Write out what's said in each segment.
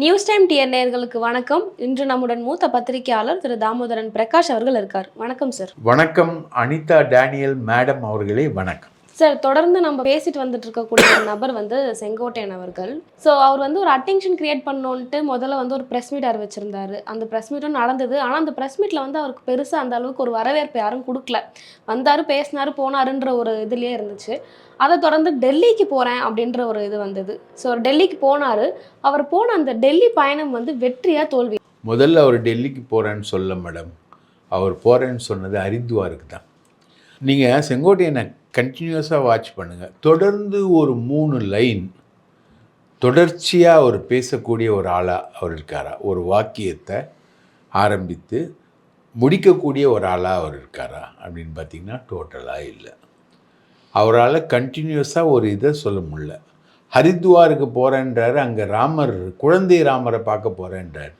News time டிஎன்யர்களுக்கு வணக்கம். இன்று நம்முடன் மூத்த பத்திரிகையாளர் திரு தாமோதரன் பிரகாஷ் அவர்கள் இருக்கார். வணக்கம் சார் வணக்கம் அனிதா டேனியல் மேடம் அவர்களே வணக்கம். சார் தொடர்ந்து நம்ம பேசிட்டு வந்துட்டு இருக்கக்கூடிய ஒரு நபர் வந்து செங்கோட்டையன் அவர்கள். ஸோ அவர் வந்து ஒரு அட்டென்ஷன் கிரியேட் பண்ணோன்ட்டு முதல்ல வந்து ஒரு ப்ரெஸ் மீட் அறிவிச்சிருந்தாரு அந்த ப்ரெஸ் மீட்டும் நடந்தது. ஆனால் அந்த ப்ரெஸ் மீட்டில் வந்து அவருக்கு பெருசாக அந்த அளவுக்கு ஒரு வரவேற்பு யாரும் கொடுக்கல. வந்தார் பேசினாரு போனாருன்ற ஒரு இதுலேயே இருந்துச்சு. அதை தொடர்ந்து டெல்லிக்கு போகிறேன் அப்படின்ற ஒரு இது வந்தது. ஸோ டெல்லிக்கு போனார். அவர் போன அந்த டெல்லி பயணம் வந்து வெற்றியாக தோல்வி. முதல்ல அவர் டெல்லிக்கு போகிறேன்னு சொல்ல மேடம் அவர் போகிறேன்னு சொன்னது அரிந்துவாருக்கு தான். நீங்கள் செங்கோட்டையனை கண்டினியூஸாக வாட்ச் பண்ணுங்கள் தொடர்ந்து ஒரு மூணு லைன் தொடர்ச்சியாக அவர் பேசக்கூடிய ஒரு ஆளாக அவர் இருக்காரா? ஒரு வாக்கியத்தை ஆரம்பித்து முடிக்கக்கூடிய ஒரு ஆளாக அவர் இருக்காரா? அப்படின்னு பார்த்தீங்கன்னா டோட்டலாக இல்லை. அவரால் கண்டினியூஸாக ஒரு இதை சொல்ல முடியல. ஹரித்வாருக்கு போகிறேன்றார் அங்கே ராமர் குழந்தை ராமரை பார்க்க போகிறேன்றார்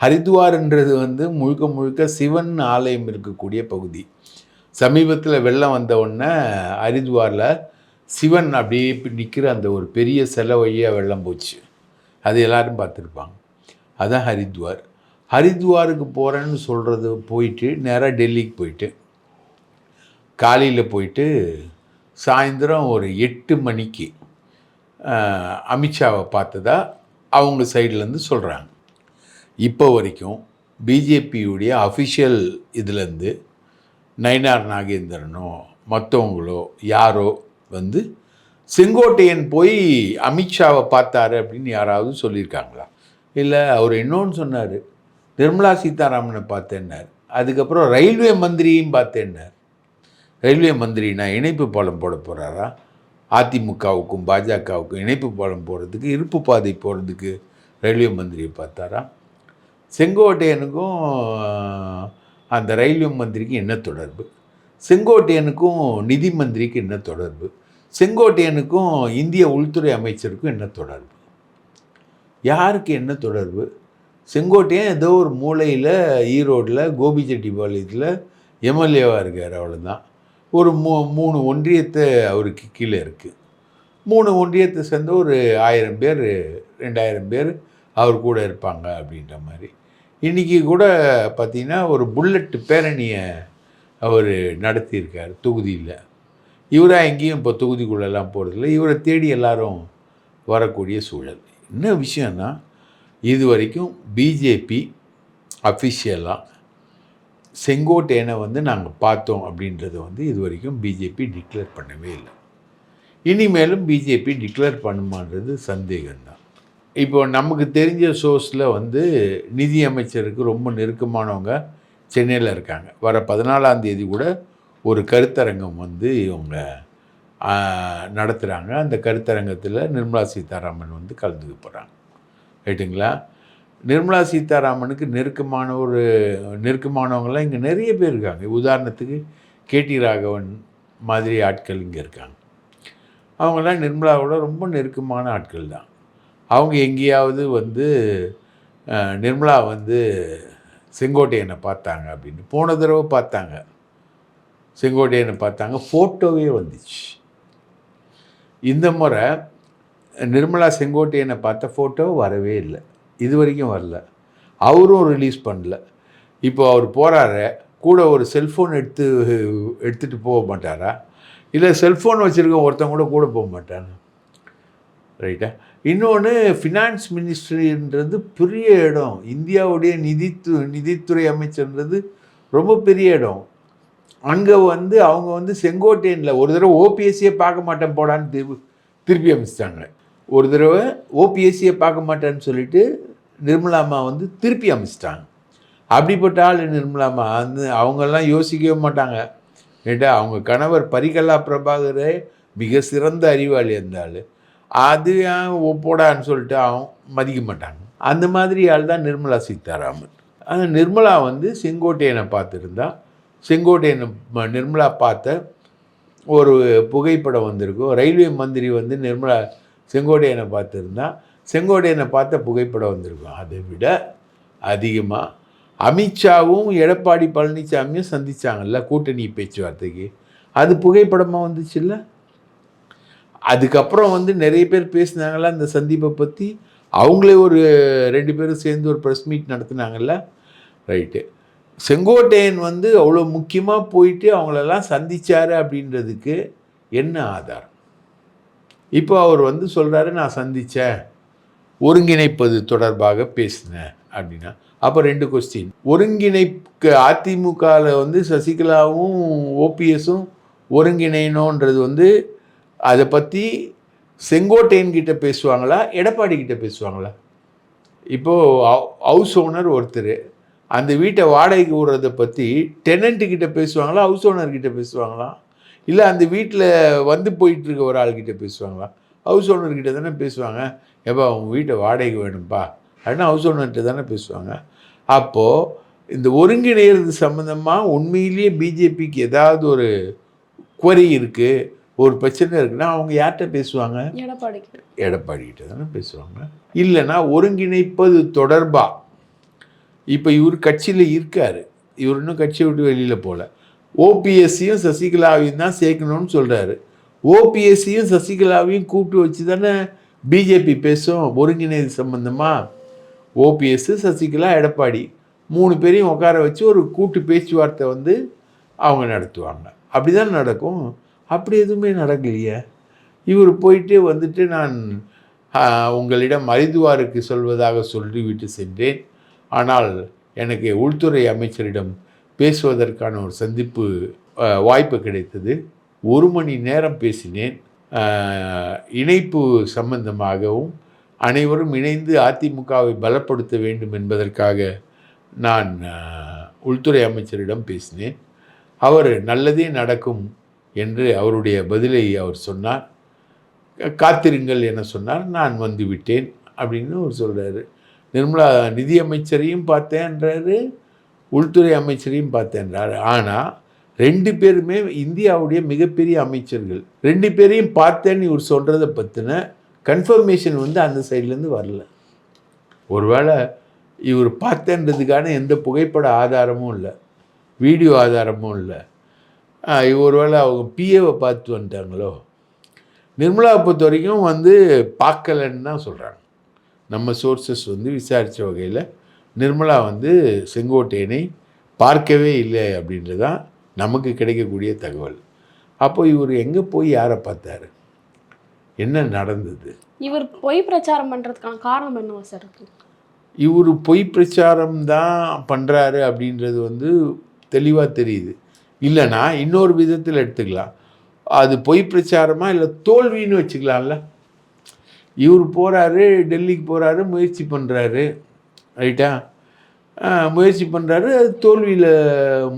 ஹரித்வார்ன்றது வந்து முழுக்க முழுக்க சிவன் ஆலயம் இருக்கக்கூடிய பகுதி. சமீபத்தில் வெள்ளம் வந்த உடனே ஹரித்வாரில் சிவன் அப்படியே இப்படி நிற்கிற அந்த ஒரு பெரிய சிலை வழியாக வெள்ளம் போச்சு. அது எல்லோரும் பார்த்துருப்பாங்க. அதுதான் ஹரித்வார். ஹரித்வாருக்கு போகிறேன்னு சொல்கிறது போயிட்டு நேராக டெல்லிக்கு போயிட்டு காலையில் போயிட்டு சாயந்தரம் ஒரு எட்டு மணிக்கு அமித்ஷாவை பார்த்ததா அவங்க சைட்லேருந்து சொல்கிறாங்க இப்போ வரைக்கும் பிஜேபியுடைய அஃபிஷியல் இதுலேருந்து நயினார் நாகேந்திரனோ மற்றவங்களோ யாரோ வந்து செங்கோட்டையன் போய் அமித்ஷாவை பார்த்தாரு அப்படின்னு யாராவது சொல்லியிருக்காங்களா? இல்லை அவர் இன்னொன்று சொன்னார். நிர்மலா சீதாராமனை பார்த்தேன்னார். அதுக்கப்புறம் ரயில்வே மந்திரியும் பார்த்தேன்னார். ரயில்வே மந்திரினா இணைப்பு பாலம் போட போகிறாரா அதிமுகவுக்கும் பாஜகவுக்கும் இணைப்பு பாலம் போகிறதுக்கு இருப்பு பாதை போகிறதுக்கு ரயில்வே மந்திரியை பார்த்தாரா? செங்கோட்டையனுக்கும் அந்த ரயில்வே மந்திரிக்கு என்ன தொடர்பு? செங்கோட்டையனுக்கும் நிதி மந்திரிக்கு என்ன தொடர்பு? செங்கோட்டையனுக்கும் இந்திய உள்துறை அமைச்சருக்கும் என்ன தொடர்பு? யாருக்கு என்ன தொடர்பு? செங்கோட்டையன் ஏதோ ஒரு மூலையில் ஈரோட்டில் கோபிச்செட்டிப்பாளையத்தில் எம்எல்ஏவாக இருக்கார் அவ்வளோதான் ஒரு மூ மூணு ஒன்றியத்தை அவருக்கு கீழே இருக்குது மூணு ஒன்றியத்தை சேர்ந்த ஒரு ஆயிரம் பேர் ரெண்டாயிரம் பேர் அவர் கூட இருப்பாங்க அப்படின்ற மாதிரி. இன்றைக்கி கூட பார்த்திங்கன்னா ஒரு புல்லட் பேரணியை அவர் நடத்தியிருக்கார் தொகுதியில். இவராக எங்கேயும் இப்போ தொகுதிக்குள்ளெல்லாம் போகிறதில்ல. இவரை தேடி எல்லாரும் வரக்கூடிய சூழல். என்ன விஷயம்னா இது வரைக்கும் பிஜேபி அஃபிஷியலாக செங்கோட்டையனை வந்து நாங்கள் பார்த்தோம் அப்படின்றத வந்து இது வரைக்கும் பிஜேபி டிக்ளேர் பண்ணவே இல்லை. இனிமேலும் பிஜேபி டிக்ளேர் பண்ணுமான்றது சந்தேகம்தான். இப்போ நமக்கு தெரிஞ்ச சோர்ஸில் வந்து நிதி அமைச்சருக்கு ரொம்ப நெருக்கமானவங்க சென்னையில் இருக்காங்க. வர பதினாலாம் தேதி கூட ஒரு கருத்தரங்கம் வந்து இவங்க நடத்துகிறாங்க அந்த கருத்தரங்கத்தில் நிர்மலா சீதாராமன் வந்து கலந்துக்க போகிறாங்க ரைட்டுங்களா நிர்மலா சீதாராமனுக்கு நெருக்கமான ஒரு நெருக்கமானவங்களாம் இங்கே நிறைய பேர் இருக்காங்க. உதாரணத்துக்கு கேடி ராகவன் மாதிரி ஆட்கள் இங்கே இருக்காங்க. அவங்களாம் நிர்மலாவோட ரொம்ப நெருக்கமான ஆட்கள் தான் அவங்க எங்கேயாவது வந்து நிர்மலா வந்து செங்கோட்டையனை பார்த்தாங்க அப்படின்னு. போன தடவை பார்த்தாங்க. செங்கோட்டையனை பார்த்தாங்க. ஃபோட்டோவே வந்துச்சு. இந்த முறை நிர்மலா செங்கோட்டையனை பார்த்த ஃபோட்டோ வரவே இல்லை. இது வரைக்கும் வரல. அவரும் ரிலீஸ் பண்ணல. இப்போ அவர் போகிறாரு கூட ஒரு செல்ஃபோன் எடுத்து எடுத்துகிட்டு போக மாட்டாரா? இல்லை செல்ஃபோன் வச்சுருக்க ஒருத்தன் கூட கூட போக மாட்டானா? ரைட்டா இன்னொன்று ஃபினான்ஸ் மினிஸ்ட்ரின்றது பெரிய இடம். இந்தியாவுடைய நிதித்து நிதித்துறை அமைச்சர்ன்றது ரொம்ப பெரிய இடம். அங்கே வந்து அவங்க வந்து செங்கோட்டையனில் ஒரு தடவை ஓபிஎஸ்சியை பார்க்க மாட்டேன் போடான்னு திருப்பி திருப்பி அமைச்சிட்டாங்க. ஒரு தடவை ஓபிஎஸ்சியை பார்க்க மாட்டேன்னு சொல்லிட்டு நிர்மலாமா வந்து திருப்பி அமைச்சிட்டாங்க. அப்படிப்பட்ட ஆள் நிர்மலாமா அந்த அவங்கெல்லாம் யோசிக்கவே மாட்டாங்க. ஏட்டா அவங்க கணவர் பரிகலா பிரபாகரே மிக சிறந்த அறிவாளி அந்த ஆள். அது ஏன் ஒப்போடான்னு சொல்லிட்டு அவன் மதிக்க மாட்டாங்க அந்த மாதிரி ஆள் தான் நிர்மலா சீதாராமன். ஆனால் நிர்மலா வந்து செங்கோட்டையனை பார்த்துருந்தா செங்கோட்டையனை ம- நிர்மலா பார்த்த ஒரு புகைப்படம் வந்திருக்கும். ரயில்வே மந்திரி வந்து நிர்மலா செங்கோட்டையனை பார்த்துருந்தா செங்கோட்டையனை பார்த்த புகைப்படம் வந்திருக்கும். அதை விட அதிகமாக அமித்ஷாவும் எடப்பாடி பழனிசாமியும் சந்தித்தாங்கல்ல கூட்டணி பேச்சுவார்த்தைக்கு. அது புகைப்படமாக வந்துச்சுல்ல? அதுக்கப்புறம் வந்து நிறைய பேர் பேசினாங்கள அந்த சந்திப்பை பற்றி அவங்களே ஒரு ரெண்டு பேரும் சேர்ந்து ஒரு ப்ரெஸ் மீட் நடத்துனாங்கல்ல. ரைட்டு செங்கோட்டையன் வந்து அவ்வளோ முக்கியமாக போயிட்டு அவங்களெல்லாம் சந்தித்தார் அப்படின்றதுக்கு என்ன ஆதாரம்? இப்போ அவர் வந்து சொல்கிறாரு நான் சந்தித்தேன் ஒருங்கிணைப்பது தொடர்பாக பேசினேன். அப்படின்னா அப்போ ரெண்டு கொஸ்டின் ஒருங்கிணைக்க அதிமுகவில் வந்து சசிகலாவும் ஓபிஎஸும் ஒருங்கிணைனோன்றது வந்து அதை பற்றி செங்கோட்டையன் கிட்ட பேசுவாங்களா எடப்பாடி கிட்ட பேசுவாங்களா? இப்போது ஹவுஸ் ஓனர் ஒருத்தர் அந்த வீட்டை வாடகைக்கு விடுறத பற்றி டெனண்ட்டு கிட்ட பேசுவாங்களா ஹவுஸ் ஓனர் கிட்ட பேசுவாங்களா? இல்லை அந்த வீட்டில் வந்து போயிட்டு இருக்க ஒரு ஆள்கிட்ட பேசுவாங்களா? ஹவுஸ் ஓனர்கிட்ட தானே பேசுவாங்க. ஏப்பா உங்கள் வீட்டை வாடகைக்கு வேணும்ப்பா அப்படின்னா ஹவுஸ் ஓனர்கிட்ட தானே பேசுவாங்க. அப்போது இந்த ஒருங்கிணைகிறது சம்மந்தமாக உண்மையிலேயே பிஜேபிக்கு ஏதாவது ஒரு குறை இருக்குது ஒரு பிரச்சனை இருக்குன்னா அவங்க யார்கிட்ட பேசுவாங்க? எடப்பாடி கிட்ட தானே பேசுவாங்க. இல்லைன்னா ஒருங்கிணைப்பது தொடர்பா? இப்போ இவர் கட்சியில் இருக்கார். இவர் இன்னும் கட்சியை விட்டு வெளியில் போகல ஓபிஎஸ்சியும் சசிகலாவையும் தான் சேர்க்கணும்னு சொல்கிறாரு ஓபிஎஸ்சியும் சசிகலாவையும் கூப்பிட்டு வச்சு தானே பிஜேபி பேசும்? ஒருங்கிணைது சம்பந்தமாக ஓபிஎஸ் சசிகலா எடப்பாடி மூணு பேரையும் உட்கார வச்சு ஒரு கூட்டு பேச்சுவார்த்தை வந்து அவங்க நடத்துவாங்க. அப்படி தான் நடக்கும். அப்படி எதுவுமே நடக்கலையே. இவர் போயிட்டு வந்துட்டு நான் உங்களிடம் அறிதுவாருக்கு சொல்வதாக சொல்லிவிட்டு சென்றேன். ஆனால் எனக்கு உள்துறை அமைச்சரிடம் பேசுவதற்கான ஒரு சந்திப்பு வாய்ப்பு கிடைத்தது. ஒரு மணி நேரம் பேசினேன். இணைப்பு சம்பந்தமாகவும் அனைவரும் இணைந்து அதிமுகவை பலப்படுத்த வேண்டும் என்பதற்காக நான் உள்துறை அமைச்சரிடம் பேசினேன். அவர் நல்லதே நடக்கும் என்று அவருடைய பதிலை அவர் சொன்னார். காத்திருங்கள் என சொன்னார். நான் வந்து விட்டேன் அப்படின்னு அவர் சொல்கிறாரு நிர்மலா நிதியமைச்சரையும் பார்த்தேன்றாரு உள்துறை அமைச்சரையும் பார்த்தேன்றாரு ஆனால் ரெண்டு பேருமே இந்தியாவுடைய மிகப்பெரிய அமைச்சர்கள். ரெண்டு பேரையும் பார்த்தேன்னு இவர் சொல்கிறத பற்றின கன்ஃபர்மேஷன் வந்து அந்த சைட்லேருந்து வரல. ஒருவேளை இவர் பார்த்தேன்றதுக்கான எந்த புகைப்பட ஆதாரமும் இல்லை வீடியோ ஆதாரமும் இல்லை ஒருவேளை அவங்க பிஏவை பார்த்து வந்துட்டாங்களோ? நிர்மலாவை பொறுத்த வரைக்கும் வந்து பார்க்கலன்னு தான் சொல்கிறாங்க நம்ம சோர்சஸ் வந்து விசாரித்த வகையில் நிர்மலா வந்து செங்கோட்டையனை பார்க்கவே இல்லை அப்படின்றது தான் நமக்கு கிடைக்கக்கூடிய தகவல். அப்போ இவர் எங்கே போய் யாரை பார்த்தாரு? என்ன நடந்தது? இவர் பொய் பிரச்சாரம் பண்றதுக்கான காரணம் என்னவா சார் இவர் பொய் பிரச்சாரம் தான் பண்ணுறாரு அப்படின்றது வந்து தெளிவாக தெரியுது. இல்லைன்னா இன்னொரு விதத்தில் எடுத்துக்கலாம். அது பொய் பிரச்சாரமா இல்லை தோல்வின்னு வச்சுக்கலாம்ல. இவர் போகிறாரு டெல்லிக்கு போகிறாரு முயற்சி பண்ணுறாரு ரைட்டா முயற்சி பண்ணுறாரு அது தோல்வியில்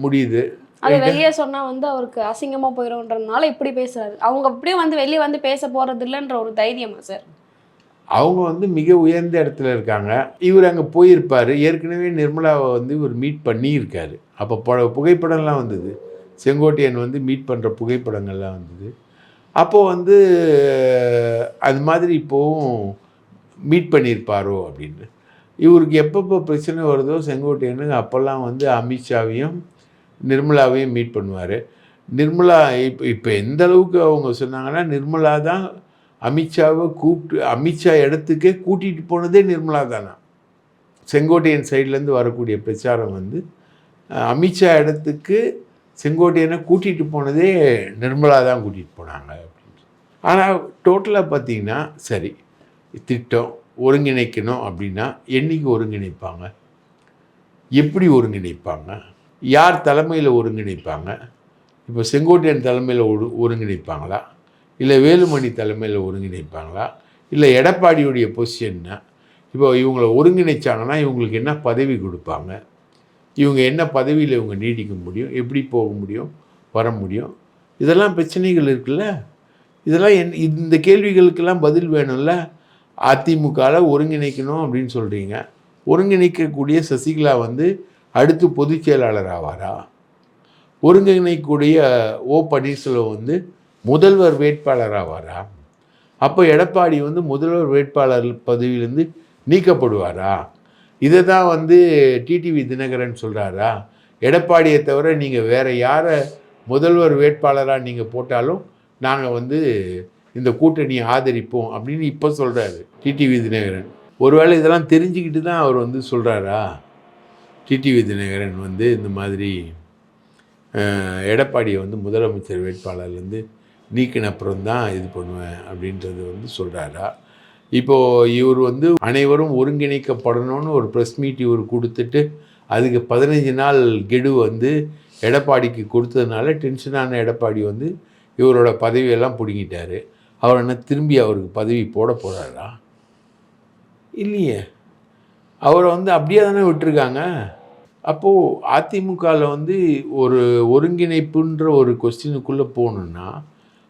முடியுது. அது வெளியே சொன்னா வந்து அவருக்கு அசிங்கமா போயிடும்ன்றதுனால இப்படி பேசுறாரு. அவங்க அப்படியே வந்து வெளியே வந்து பேச போறது இல்லைன்ற ஒரு தைரியமா சார்? அவங்க வந்து மிக உயர்ந்த இடத்துல இருக்காங்க. இவர் அங்கே போயிருப்பார். ஏற்கனவே நிர்மலாவை வந்து இவர் மீட் பண்ணியிருக்காரு. அப்போ புகைப்படம்லாம் வந்தது. செங்கோட்டையன் வந்து மீட் பண்ணுற புகைப்படங்கள்லாம் வந்தது. அப்போது வந்து அது மாதிரி இப்போவும் மீட் பண்ணியிருப்பாரோ அப்படின்னு. இவருக்கு எப்பப்போ பிரச்சனை வருதோ செங்கோட்டையனுக்கு அப்போல்லாம் வந்து அமித்ஷாவையும் நிர்மலாவையும் மீட் பண்ணுவார். நிர்மலா இப்போ இப்போ எந்த அளவுக்கு அவங்க சொன்னாங்கன்னா நிர்மலா தான் அமித்ஷாவை கூப்பிட்டு அமித்ஷா இடத்துக்கே கூட்டிகிட்டு போனதே நிர்மலா தானா? செங்கோட்டையன் சைட்லேருந்து வரக்கூடிய பிரச்சாரம் வந்து அமித்ஷா இடத்துக்கு செங்கோட்டையனை கூட்டிகிட்டு போனதே நிர்மலா தான் கூட்டிகிட்டு போனாங்க அப்படின்ட்டு ஆனால் டோட்டலாக பார்த்தீங்கன்னா சரி திட்டம் ஒருங்கிணைக்கணும் அப்படின்னா என்னைக்கு ஒருங்கிணைப்பாங்க? எப்படி ஒருங்கிணைப்பாங்க? யார் தலைமையில் ஒருங்கிணைப்பாங்க? இப்போ செங்கோட்டையன் தலைமையில் ஒரு ஒருங்கிணைப்பாங்களா? இல்லை வேலுமணி தலைமையில் ஒருங்கிணைப்பாங்களா? இல்லை எடப்பாடியுடைய பொசிஷன்னா இப்போ இவங்களை ஒருங்கிணைச்சாங்கன்னா இவங்களுக்கு என்ன பதவி கொடுப்பாங்க? இவங்க என்ன பதவியில் இவங்க நீடிக்க முடியும் எப்படி போக முடியும் வர முடியும்? இதெல்லாம் பிரச்சனைகள் இருக்குல்ல? இதெல்லாம் என் இந்த கேள்விகளுக்கெல்லாம் பதில் வேணும்ல? அதிமுகவில் ஒருங்கிணைக்கணும் அப்படின்னு சொல்கிறீங்க ஒருங்கிணைக்கக்கூடிய சசிகலா வந்து அடுத்து பொதுச் செயலாளர் ஆவாரா? ஒருங்கிணைக்கக்கூடிய ஓ பன்னீர்செல்வம் வந்து முதல்வர் வேட்பாளர் ஆவாரா? அப்போ எடப்பாடி வந்து முதல்வர் வேட்பாளர் பதவியிலேருந்து நீக்கப்படுவாரா? இதை தான் வந்து டிடிவி தினகரன் சொல்கிறாரா எடப்பாடியை தவிர நீங்கள் வேறு யாரை முதல்வர் வேட்பாளராக நீங்கள் போட்டாலும் நாங்கள் வந்து இந்த கூட்டணியை ஆதரிப்போம் அப்படின்னு இப்போ சொல்கிறாரு டிடிவி தினகரன். ஒருவேளை இதெல்லாம் தெரிஞ்சுக்கிட்டு தான் அவர் வந்து சொல்கிறாரா டிடிவி தினகரன் வந்து இந்த மாதிரி எடப்பாடியை வந்து முதலமைச்சர் வேட்பாளர்லேருந்து நீக்கின அப்புறம் தான் இது பண்ணுவேன் அப்படின்றது வந்து சொல்கிறாரா இப்போது இவர் வந்து அனைவரும் ஒருங்கிணைக்கப்படணும்னு ஒரு ப்ரெஸ் மீட் இவர் கொடுத்துட்டு அதுக்கு பதினஞ்சு நாள் கெடு வந்து எடப்பாடிக்கு கொடுத்ததுனால டென்ஷனான எடப்பாடி வந்து இவரோட பதவியெல்லாம் பிடுங்கிட்டார். அவர் என்ன திரும்பி அவருக்கு பதவி போட போகிறாரா இல்லையே. அவரை வந்து அப்படியே தானே விட்டுருக்காங்க. அப்போது அதிமுகவில் வந்து ஒரு ஒருங்கிணைப்புன்ற ஒரு கொஸ்டினுக்குள்ளே போகணுன்னா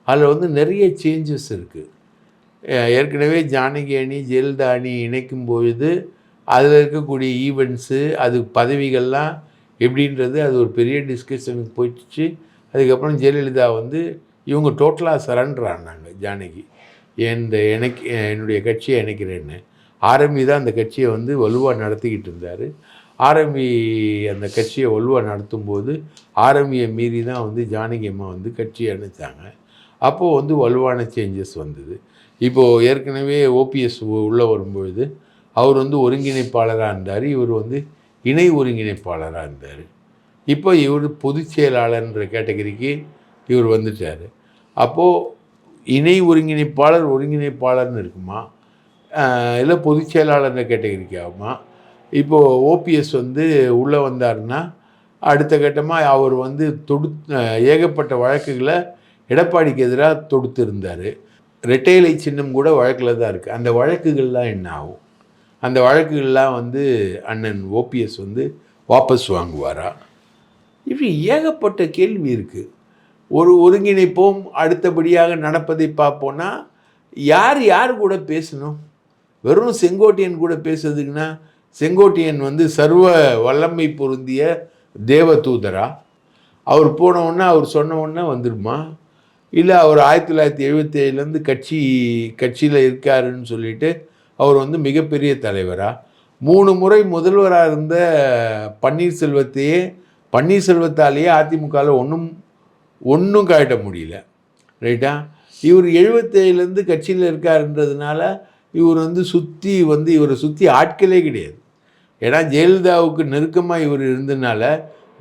அதில் வந்து நிறைய சேஞ்சஸ் இருக்குது ஏற்கனவே ஜானகி அணி ஜெயலலிதா அணி இணைக்கும் பொழுது அதில் இருக்கக்கூடிய ஈவெண்ட்ஸு அது பதவிகள்லாம் எப்படின்றது அது ஒரு பெரிய டிஸ்கஷனுக்கு போயிடுச்சு. அதுக்கப்புறம் ஜெயலலிதா வந்து இவங்க டோட்டலாக சரண்டர் ஆனாங்க ஜானகி. இந்த எனக்கு என்னுடைய கட்சியை இணைக்கிறேன்னு. ஆர்எம்பி தான் அந்த கட்சியை வந்து வலுவாக நடத்திக்கிட்டு இருந்தார். ஆர்எம்பி அந்த கட்சியை வலுவாக நடத்தும்போது ஆர்எம்பியை மீறி தான் வந்து ஜானகி அம்மா வந்து கட்சியை அணைச்சாங்க அப்போது வந்து வலுவான சேஞ்சஸ் வந்தது. இப்போது ஏற்கனவே ஓபிஎஸ் உள்ளே வரும்பொழுது அவர் வந்து ஒருங்கிணைப்பாளராக இருந்தார் இவர் வந்து இணை ஒருங்கிணைப்பாளராக இருந்தார். இப்போ இவர் பொதுச் செயலாளர்ன்ற கேட்டகரிக்கு இவர் வந்துட்டார். அப்போது இணை ஒருங்கிணைப்பாளர் ஒருங்கிணைப்பாளர்னு இருக்குமா? இல்லை பொதுச் செயலாளர்ன்ற கேட்டகரிக்கு ஆகுமா? இப்போது ஓபிஎஸ் வந்து உள்ளே வந்தாருன்னா அடுத்த கட்டமாக அவர் வந்து தொடு ஏகப்பட்ட வழக்குகளை எடப்பாடிக்கு எதிராக தொடுத்து இருந்தார் ரெட்டையிலை சின்னம் கூட வழக்கில் தான் இருக்குது அந்த வழக்குகள்லாம் என்ன ஆகும்? அந்த வழக்குகள்லாம் வந்து அண்ணன் ஓபிஎஸ் வந்து வாபஸ் வாங்குவாரா? இப்படி ஏகப்பட்ட கேள்வி இருக்குது ஒரு ஒருங்கிணைப்போம் அடுத்தபடியாக நடப்பதை பார்ப்போன்னா யார் யார் கூட பேசணும்? வெறும் செங்கோட்டையன் கூட பேசுறதுக்குன்னா செங்கோட்டையன் வந்து சர்வ வல்லமை பொருந்திய தேவ தூதரா அவர் போனவுடனே அவர் சொன்ன உடனே வந்துடுமா இல்லை அவர் ஆயிரத்தி தொள்ளாயிரத்தி எழுபத்தேழுலேருந்து கட்சி கட்சியில் இருக்காருன்னு சொல்லிட்டு அவர் வந்து மிகப்பெரிய தலைவராக மூணு முறை முதல்வராக இருந்த பன்னீர்செல்வத்தையே பன்னீர்செல்வத்தாலேயே அதிமுகவில் ஒன்றும் ஒன்றும் காட்ட முடியல. ரைட்டா? இவர் எழுபத்தேழுலேருந்து கட்சியில் இருக்காருன்றதுனால இவர் வந்து சுற்றி வந்து இவரை சுற்றி ஆட்களே கிடையாது. ஏன்னா ஜெயலலிதாவுக்கு நெருக்கமாக இவர் இருந்ததுனால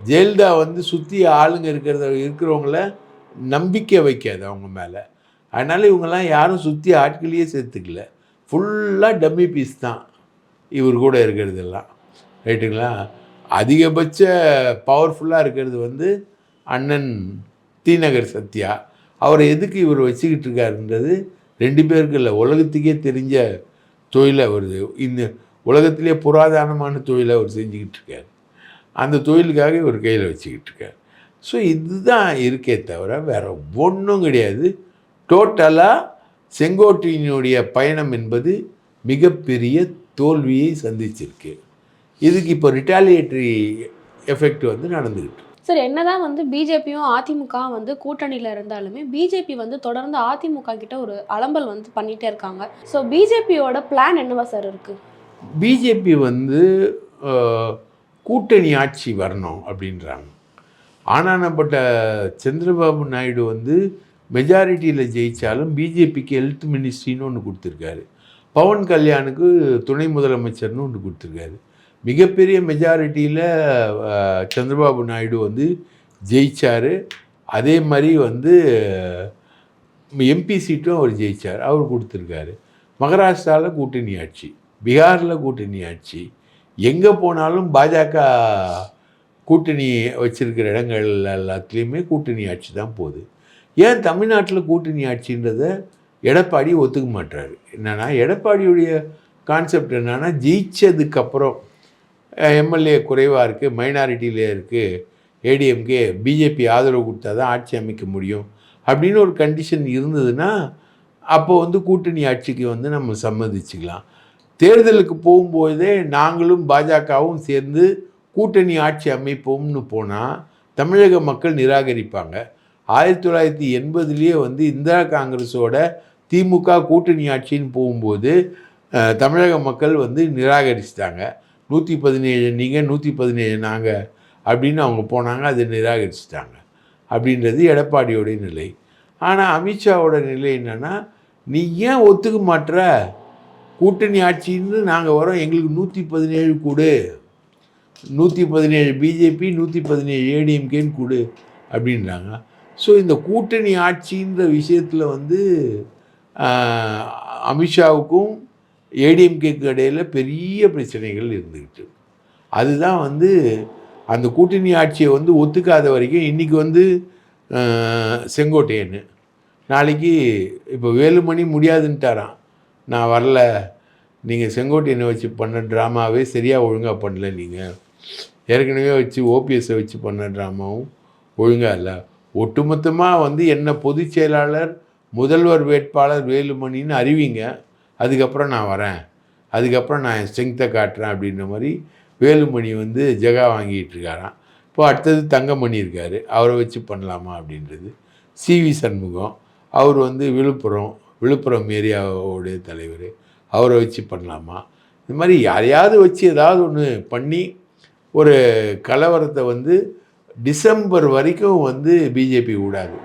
ஜெயலலிதா வந்து சுற்றி ஆளுங்க இருக்கிறத இருக்கிறவங்கள நம்பிக்கை வைக்காது அவங்க மேலே. அதனால் இவங்கெல்லாம் யாரும் சுற்றி ஆட்களையே சேர்த்துக்கல. ஃபுல்லாக டம்மி பீஸ் தான் இவர் கூட இருக்கிறதெல்லாம். ரைட்டுங்களா அதிகபட்ச பவர்ஃபுல்லாக இருக்கிறது வந்து அண்ணன் தீநகர் சத்யா. அவரை எதுக்கு இவர் வச்சுக்கிட்டு இருக்காருன்றது ரெண்டு பேருக்கு இல்லை. உலகத்துக்கே தெரிஞ்ச தொழிலை வருது இந்த உலகத்திலே புராதனமான தொழிலை அவர் செஞ்சுக்கிட்டு இருக்கார். அந்த தொழிலுக்காக இவர் கையில் வச்சுக்கிட்டு இருக்கார். ஸோ இதுதான் இருக்கே தவிர வேறு ஒன்றும் கிடையாது. டோட்டலாக செங்கோட்டையினுடைய பயணம் என்பது மிகப்பெரிய தோல்வியை சந்திச்சிருக்கு. இதுக்கு இப்போ ரிட்டாலியேட்டரி எஃபெக்ட் வந்து நடந்துக்கிட்டு. சார் என்னதான் வந்து பிஜேபியும் அதிமுக வந்து கூட்டணியில் இருந்தாலுமே பிஜேபி வந்து தொடர்ந்து அதிமுக கிட்ட ஒரு அலம்பல் வந்து பண்ணிட்டே இருக்காங்க. ஸோ பிஜேபியோட பிளான் என்னவா சார் இருக்கு? பிஜேபி வந்து கூட்டணி ஆட்சி வரணும் அப்படின்றாங்க. ஆனானப்பட்ட சந்திரபாபு நாயுடு வந்து மெஜாரிட்டியில் ஜெயித்தாலும் பிஜேபிக்கு ஹெல்த் மினிஸ்ட்ரின்னு ஒன்று கொடுத்துருக்காரு. பவன் கல்யாணுக்கு துணை முதலமைச்சர்னு ஒன்று கொடுத்துருக்காரு. மிகப்பெரிய மெஜாரிட்டியில் சந்திரபாபு நாயுடு வந்து ஜெயிச்சார். அதே மாதிரி வந்து எம்பி சீட்டும் அவர் ஜெயிச்சார். அவர் கொடுத்துருக்காரு. மகாராஷ்டிராவில் கூட்டணி ஆட்சி பீகாரில் கூட்டணி ஆட்சி. எங்கே போனாலும் பாஜக கூட்டணி வச்சிருக்கிற இடங்கள் எல்லாத்துலேயுமே கூட்டணி ஆட்சி தான் போகுது. ஏன் தமிழ்நாட்டில் கூட்டணி ஆட்சின்றத எடப்பாடி ஒத்துக்க மாட்டார் என்னன்னா எடப்பாடியுடைய கான்செப்ட் என்னன்னா ஜெயிச்சதுக்கப்புறம் எம்எல்ஏ குறைவாக இருக்குது மைனாரிட்டியில் இருக்குது ஏடிஎம்கே பிஜேபி ஆதரவு கொடுத்தா தான் ஆட்சி அமைக்க முடியும் அப்படின்னு ஒரு கண்டிஷன் இருந்ததுன்னா அப்போ வந்து கூட்டணி ஆட்சிக்கு வந்து நம்ம சம்மதிச்சுக்கலாம். தேர்தலுக்கு போகும்போதே நாங்களும் பாஜகவும் சேர்ந்து கூட்டணி ஆட்சி அமைப்போம்னு போனால் தமிழக மக்கள் நிராகரிப்பாங்க. ஆயிரத்தி தொள்ளாயிரத்தி எண்பதுலேயே வந்து இந்திரா காங்கிரஸோட திமுக கூட்டணி ஆட்சின்னு போகும்போது தமிழக மக்கள் வந்து நிராகரிச்சிட்டாங்க. நூற்றி பதினேழு நீங்கள் நூற்றி பதினேழு நாங்கள் அப்படின்னு அவங்க போனாங்க அதை நிராகரிச்சிட்டாங்க அப்படின்றது எடப்பாடியோடைய நிலை. ஆனால் அமித்ஷாவோட நிலை என்னென்னா நீ ஏன் ஒத்துக்க மாட்டுற கூட்டணி ஆட்சின்னு நாங்கள் வரோம் எங்களுக்கு நூற்றி பதினேழு கூடு. நூற்றி பதினேழு பிஜேபி நூற்றி பதினேழு ஏடிஎம்கேன்னு கொடு அப்படின்றாங்க. ஸோ இந்த கூட்டணி ஆட்சின்ற விஷயத்தில் வந்து அமித்ஷாவுக்கும் ஏடிஎம்கேக்கு இடையில் பெரிய பிரச்சனைகள் இருந்துக்கிட்டு அதுதான் வந்து அந்த கூட்டணி ஆட்சியை வந்து ஒத்துக்காத வரைக்கும் இன்றைக்கி வந்து செங்கோட்டையன்னு. செங்கோட்டையன் நாளைக்கு இப்போ வேலுமணி முடியாதுன்ட்டாராம். நான் வரல. நீங்கள் செங்கோட்டையனை வச்சு பண்ண ட்ராமாவே சரியாக ஒழுங்காக பண்ணல நீங்கள் ஏற்கனவே வச்சு ஓபிஎஸ்ஸை வச்சு பண்ண ட்ராமாவும் ஒழுங்காக இல்லை. ஒட்டுமொத்தமாக வந்து என்ன பொதுச் செயலாளர் முதல்வர் வேட்பாளர் வேலுமணின்னு அறிவிங்க. அதுக்கப்புறம் நான் வரேன். அதுக்கப்புறம் நான் என் ஸ்ட்ரென்த்தை காட்டுறேன் அப்படின்ற மாதிரி வேலுமணி வந்து ஜெகா வாங்கிட்டு இருக்காராம். இப்போ அடுத்தது தங்கமணி இருக்கார். அவரை வச்சு பண்ணலாமா அப்படின்றது. சிவி சண்முகம் அவர் வந்து விழுப்புரம் விழுப்புரம் ஏரியாவோடைய தலைவர். அவரை வச்சு பண்ணலாமா? இந்த மாதிரி யாரையாவது வச்சு ஏதாவது ஒன்று பண்ணி ஒரு கலவரத்தை வந்து டிசம்பர் வரைக்கும் வந்து பிஜேபி விடாது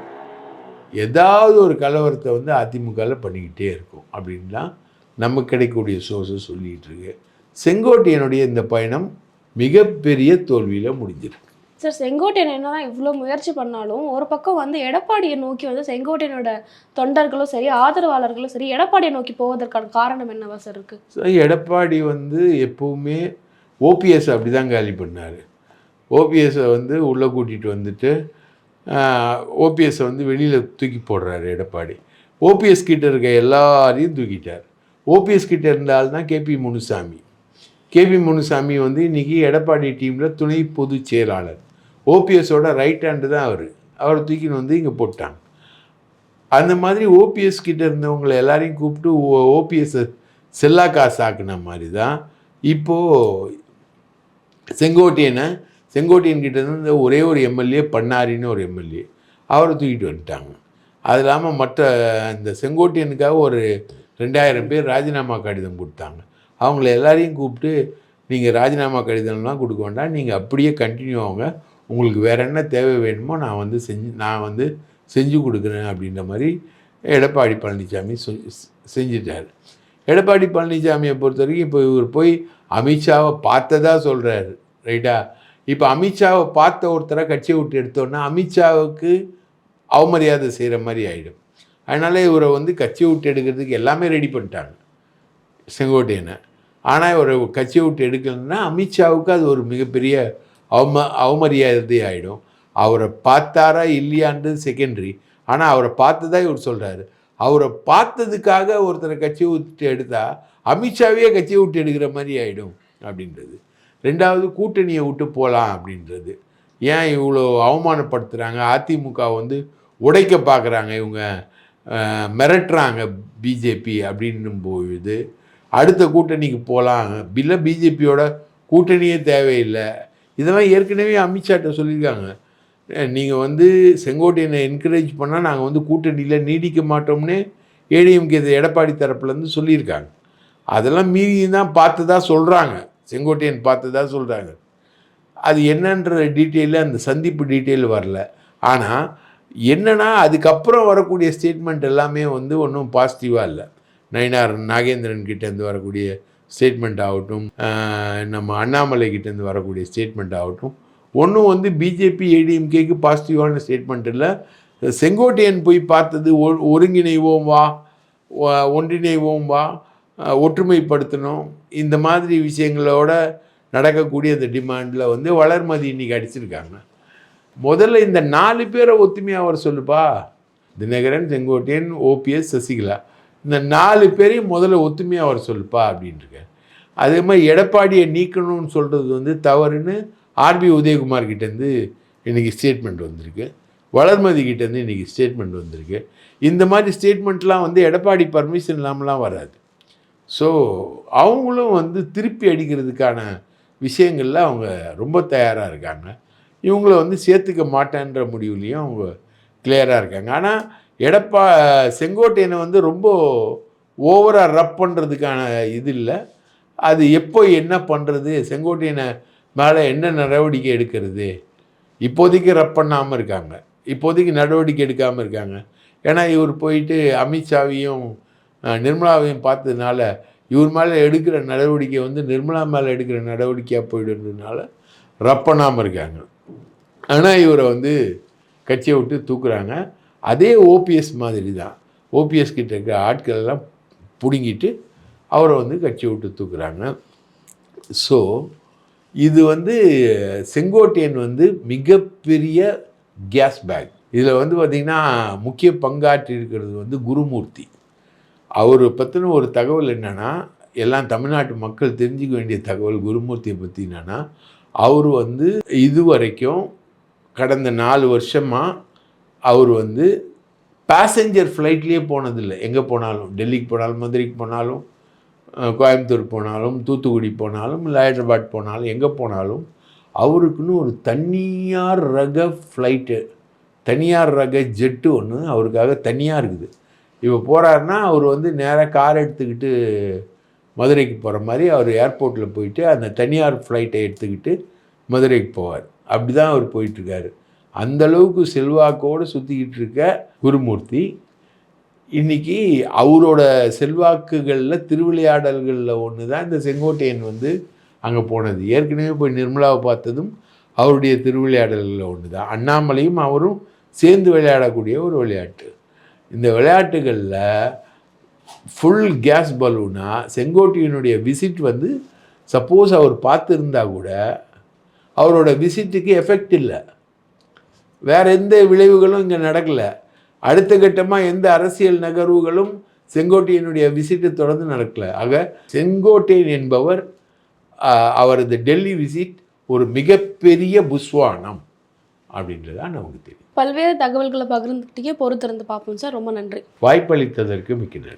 ஏதாவது ஒரு கலவரத்தை வந்து அதிமுகவில் பண்ணிக்கிட்டே இருக்கும். அப்படின்லாம் நமக்கு கிடைக்கக்கூடிய சோர்ஸஸ் சொல்லிகிட்டு இருக்கு. செங்கோட்டையனுடைய இந்த பயணம் மிகப்பெரிய தோல்வியில் முடிஞ்சிருக்கு. சார் செங்கோட்டையன் என்னதான் இவ்வளோ முயற்சி பண்ணாலும் ஒரு பக்கம் வந்து எடப்பாடியை நோக்கி வந்து செங்கோட்டையனோட தொண்டர்களும் சரி ஆதரவாளர்களும் சரி எடப்பாடியை நோக்கி போவதற்கான காரணம் என்னவா சார் இருக்கு? ஸோ எடப்பாடி வந்து எப்போவுமே ஓபிஎஸ் அப்படி தான் காலி பண்ணார். ஓபிஎஸ்ஸை வந்து உள்ளே கூட்டிகிட்டு வந்துட்டு ஓபிஎஸ்ஸை வந்து வெளியில் தூக்கி போடுறாரு எடப்பாடி. ஓபிஎஸ் கிட்ட இருக்க எல்லாரையும் தூக்கிட்டார். ஓபிஎஸ் கிட்ட இருந்தால் தான் கேபி முனுசாமி. கேபி முனுசாமி வந்து இன்றைக்கி எடப்பாடி டீமில் துணை பொதுச் செயலாளர். ஓபிஎஸோட ரைட் ஹேண்டு தான் அவர். அவரை தூக்கின்னு வந்து இங்கே போட்டாங்க. அந்த மாதிரி ஓபிஎஸ் கிட்ட இருந்தவங்களை எல்லாரையும் கூப்பிட்டு ஓபிஎஸ்ஸை செல்லா காசு ஆக்குன மாதிரி தான் இப்போது செங்கோட்டையனை செங்கோட்டையன் கிட்டேருந்து ஒரே ஒரு எம்எல்ஏ பண்ணாரின்னு ஒரு எம்எல்ஏ. அவரை தூக்கிட்டு வந்துட்டாங்க. அது இல்லாமல் மற்ற இந்த செங்கோட்டையனுக்காக ஒரு ரெண்டாயிரம் பேர் ராஜினாமா கடிதம் கொடுத்தாங்க. அவங்கள எல்லாரையும் கூப்பிட்டு நீங்கள் ராஜினாமா கடிதம்லாம் கொடுக்க வேண்டாம். நீங்கள் அப்படியே கண்டினியூ ஆகுங்க உங்களுக்கு வேறு என்ன தேவை வேணுமோ நான் வந்து செஞ்சு நான் வந்து செஞ்சு கொடுக்குறேன். அப்படின்ற மாதிரி எடப்பாடி பழனிசாமி செஞ்சிட்டார். எடப்பாடி பழனிசாமியை பொறுத்த வரைக்கும் இப்போ இவர் போய் அமித்ஷாவை பார்த்ததா சொல்கிறாரு ரைட்டா? இப்போ அமித்ஷாவை பார்த்த ஒருத்தரை கட்சியை விட்டு எடுத்தோன்னா அமித்ஷாவுக்கு அவமரியாதை செய்கிற மாதிரி ஆகிடும் அதனால் இவரை வந்து கட்சியை விட்டு எடுக்கிறதுக்கு எல்லாமே ரெடி பண்ணிட்டாங்க செங்கோட்டையனை. ஆனால் இவரை கட்சியை விட்டு எடுக்கணும்னா அமித்ஷாவுக்கு அது ஒரு மிகப்பெரிய அவம அவமரியாதை ஆகிடும் அவரை பார்த்தாரா இல்லையான்றது செகண்டரி ஆனால் அவரை பார்த்ததா இவர் சொல்கிறாரு அவரை பார்த்ததுக்காக ஒருத்தரை கட்சியை விட்டு எடுத்தால் அமித்ஷாவையே கட்சியை விட்டு எடுக்கிற மாதிரி ஆகிடும் அப்படின்றது. ரெண்டாவது கூட்டணியை விட்டு போகலாம் அப்படின்றது. ஏன் இவ்வளோ அவமானப்படுத்துகிறாங்க அதிமுக வந்து உடைக்க பார்க்குறாங்க இவங்க மிரட்டுறாங்க பிஜேபி அப்படின்னும் போது அடுத்த கூட்டணிக்கு போகலாம். இல்லை பிஜேபியோட கூட்டணியே தேவையில்லை. இதெல்லாம் ஏற்கனவே அமித்ஷாட்ட சொல்லியிருக்காங்க. நீங்கள் வந்து செங்கோட்டையனை என்கரேஜ் பண்ணால் நாங்கள் வந்து கூட்டணியில் நீடிக்க மாட்டோம்னு ஏடிஎம்கே எடப்பாடி தரப்புலேருந்து சொல்லியிருக்காங்க. அதெல்லாம் மீறி தான் பார்த்து தான் சொல்கிறாங்க செங்கோட்டையன் பார்த்ததா சொல்கிறாங்க அது என்னன்ற டீட்டெயிலில் அந்த சந்திப்பு டீட்டெயில் வரல. ஆனால் என்னென்னா அதுக்கப்புறம் வரக்கூடிய ஸ்டேட்மெண்ட் எல்லாமே வந்து ஒன்றும் பாசிட்டிவாக இல்லை. நயினார் நாகேந்திரன் கிட்டேருந்து வரக்கூடிய ஸ்டேட்மெண்ட் ஆகட்டும் நம்ம அண்ணாமலை கிட்டேருந்து வரக்கூடிய ஸ்டேட்மெண்ட் ஆகட்டும் ஒன்றும் வந்து பிஜேபி ஏடிஎம்கேக்கு பாசிட்டிவான ஸ்டேட்மெண்ட் இல்லை. செங்கோட்டையன் போய் பார்த்தது ஒ- ஒருங்கிணைவோம் வா ஒன்றிணைவோம் வா ஒற்றுமைப்படுத்தணும். இந்த மாதிரி விஷயங்களோட நடக்கக்கூடிய அந்த டிமாண்டில் வந்து வளர்மதி இன்னைக்கு அடிச்சிருக்காங்க. முதல்ல இந்த நாலு பேரை ஒத்துமையாக அவர் சொல்லுப்பா. தினகரன் செங்கோட்டையன் ஓபிஎஸ் சசிகலா. இந்த நாலு பேரையும் முதல்ல ஒத்துமையாக அவர் சொல்லுப்பா அப்படின்ட்டுருக்கார். அதே மாதிரி எடப்பாடியை நீக்கணும்னு சொல்கிறது வந்து தவறுன்னு ஆர்பி உதயகுமார் கிட்டேருந்து இன்றைக்கி ஸ்டேட்மெண்ட் வந்திருக்கு. வளர்மதி கிட்டேருந்து இன்றைக்கி ஸ்டேட்மெண்ட் வந்திருக்கு. இந்த மாதிரி ஸ்டேட்மெண்ட்லாம் வந்து எடப்பாடி பர்மிஷன் இல்லாமலாம் வராது. ஸோ அவங்களும் வந்து திருப்பி அடிக்கிறதுக்கான விஷயங்களில் அவங்க ரொம்ப தயாராக இருக்காங்க. இவங்கள வந்து சேர்த்துக்க மாட்டேன்ற முடிவுலையும் அவங்க கிளியராக இருக்காங்க. ஆனால் எடப்பா செங்கோட்டையனை வந்து ரொம்ப ஓவராக ரப் பண்ணுறதுக்கான இது இல்லை. அது எப்போ என்ன பண்ணுறது செங்கோட்டையனை மேலே என்ன நடவடிக்கை எடுக்கிறது? இப்போதைக்கு ரப் பண்ணாமல் இருக்காங்க. இப்போதைக்கு நடவடிக்கை எடுக்காமல் இருக்காங்க. ஏன்னா இவர் போயிட்டு அமித்ஷாவையும் நிர்மலாவையும் பார்த்ததுனால இவர் மேலே எடுக்கிற நடவடிக்கை வந்து நிர்மலா மேலே எடுக்கிற நடவடிக்கையாக போயிடுறதுனால ரப்பனாமல் இருக்காங்க. ஆனால் இவரை வந்து கட்சியை விட்டு தூக்குறாங்க. அதே ஓபிஎஸ் மாதிரி தான் ஓபிஎஸ் கிட்ட இருக்கிற ஆட்கள் எல்லாம் பிடுங்கிட்டு அவரை வந்து கட்சியை விட்டு தூக்குறாங்க. ஸோ இது வந்து செங்கோட்டையன் வந்து மிகப்பெரிய கேஸ் பேக் இதில் வந்து பார்த்திங்கன்னா முக்கிய பங்காற்றி இருக்கிறது வந்து குருமூர்த்தி. அவர் பற்றின ஒரு தகவல் என்னென்னா எல்லாம் தமிழ்நாட்டு மக்கள் தெரிஞ்சுக்க வேண்டிய தகவல் குருமூர்த்தியை பற்றி என்னென்னா அவர் வந்து இது வரைக்கும் கடந்த நாலு வருஷமாக அவர் வந்து பேசஞ்சர் ஃப்ளைட்லேயே போனதில்லை. எங்கே போனாலும்? டெல்லிக்கு போனாலும் மதுரைக்கு போனாலும் கோயம்புத்தூர் போனாலும் தூத்துக்குடி போனாலும் இல்லை ஹைதராபாத் போனாலும் எங்கே போனாலும் அவருக்குன்னு ஒரு தனியார் ரக ஃப்ளைட்டு தனியார் ரக ஜெட்டு ஒன்று அவருக்காக தனியாக இருக்குது. இப்போ போகிறாருன்னா அவர் வந்து நேராக கார் எடுத்துக்கிட்டு மதுரைக்கு போகிற மாதிரி அவர் ஏர்போர்ட்டில் போயிட்டு அந்த தனியார் ஃப்ளைட்டை எடுத்துக்கிட்டு மதுரைக்கு போவார். அப்படி தான் அவர் போயிட்டுருக்காரு. அந்த அளவுக்கு செல்வாக்கோடு சுற்றிக்கிட்டு இருக்க குருமூர்த்தி இன்னைக்கு அவரோட செல்வாக்குகளில் திருவிளையாடல்களில் ஒன்று தான் இந்த செங்கோட்டையன் வந்து அங்கே போனது. ஏற்கனவே போய் நிர்மலாவை பார்த்ததும் அவருடைய திருவிளையாடல்களில் ஒன்று தான் அண்ணாமலையும் அவரும் சேர்ந்து விளையாடக்கூடிய ஒரு விளையாட்டு. இந்த விளையாட்டுகளில் ஃபுல் கேஸ் பலூனா செங்கோட்டையினுடைய விசிட் வந்து சப்போஸ் அவர் பார்த்துருந்தா கூட அவரோட விசிட்டுக்கு எஃபெக்ட் இல்லை. வேற எந்த விளைவுகளும் இங்கே நடக்கலை. அடுத்த கட்டமாக எந்த அரசியல் நகர்வுகளும் செங்கோட்டையினுடைய விசிட்டை தொடர்ந்து நடக்கலை. ஆக செங்கோட்டையன் என்பவர் அவரது டெல்லி விசிட் ஒரு மிகப்பெரிய புஸ்வானம். அப்படின்றதான் நமக்கு தெரியும். பல்வேறு தகவல்களை பகிர்ந்துக்கிட்டே பொறுத்திருந்து பார்ப்போம் சார். ரொம்ப நன்றி. வாய்ப்பளித்ததற்கு மிக்க நன்றி.